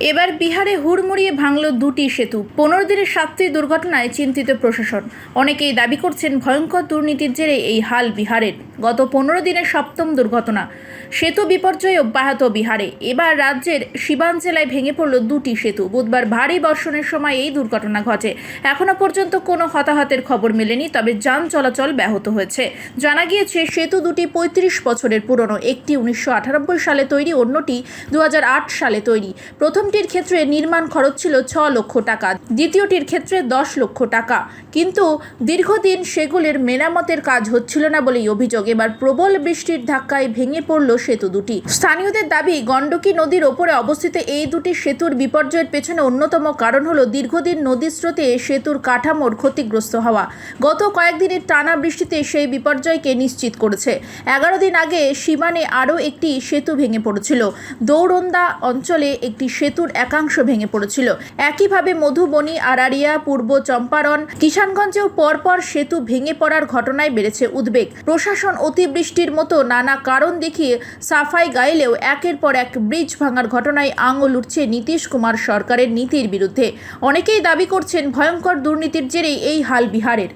এবার বিহারে হুড়মুড়িয়ে ভাঙল দুটি সেতু। পনেরো দিনের সাতটি দুর্ঘটনায় চিন্তিত প্রশাসন। অনেকেই দাবি করছেন ভয়ঙ্কর দুর্নীতির জেরে এই হাল বিহারের। গত পনেরো দিনের সপ্তম দুর্ঘটনা। সেতু বিপর্যয় অব্যাহত বিহারে। এবার রাজ্যের শিবাঞ্চলায় ভেঙে পড়ল দুটি সেতু। বুধবার ভারী বর্ষণের সময় এই দুর্ঘটনা ঘটে। এখনও পর্যন্ত কোনো হতাহতের খবর মেলেনি, তবে যান চলাচল ব্যাহত হয়েছে। জানা গিয়েছে, সেতু দুটি পঁয়ত্রিশ বছরের পুরনো, একটি উনিশশো আটানব্বই সালে তৈরি, অন্যটি দু হাজার আট সালে তৈরি। প্রথমটির ক্ষেত্রে নির্মাণ খরচ ছিল ছ লক্ষ টাকা, দ্বিতীয়টির ক্ষেত্রে দশ লক্ষ টাকা। কিন্তু দীর্ঘদিন সেগুলির মেরামতের কাজ হচ্ছিল না বলেই অভিযোগ এবার প্রবল বৃষ্টির ধাক্কায় ভেঙে পড়ল সেতু দুটি। স্থানীয়দের দাবি, গণ্ডকী নদীর ওপরে অবস্থিত এই দুটি সেতুর বিপর্যয়ের পেছনে অন্যতম কারণ হলো দীর্ঘদিন নদীর স্রোতে সেতুর কাঠামোর ক্ষতিগ্রস্ত হওয়া। গত কয়েকদিনের টানা বৃষ্টিতে সেই বিপর্যয়কে নিশ্চিত করেছে। এগারো দিন আগে সীমানে আরও একটি সেতু ভেঙে পড়েছিল। দৌড়ন্দা অঞ্চলে একটি সেতুর একাংশ ভেঙে পড়েছিল। একইভাবে মধুবনী আরারিয়া পূর্ব চম্পারণ, কিষানগঞ্জেও পরপর সেতু ভেঙে পড়ার ঘটনায় বেড়েছে উদ্বেগ। প্রশাসন অতিবৃষ্টির মতো নানা কারণ দেখিয়ে সাফাই গাইলেও একের পর এক ব্রিজ ভাঙার ঘটনায় আঙুল উঠছে নীতিশ কুমার সরকারের নীতির বিরুদ্ধে। অনেকেই দাবি করছেন ভয়ঙ্কর দুর্নীতির জেরেই এই হাল বিহারের।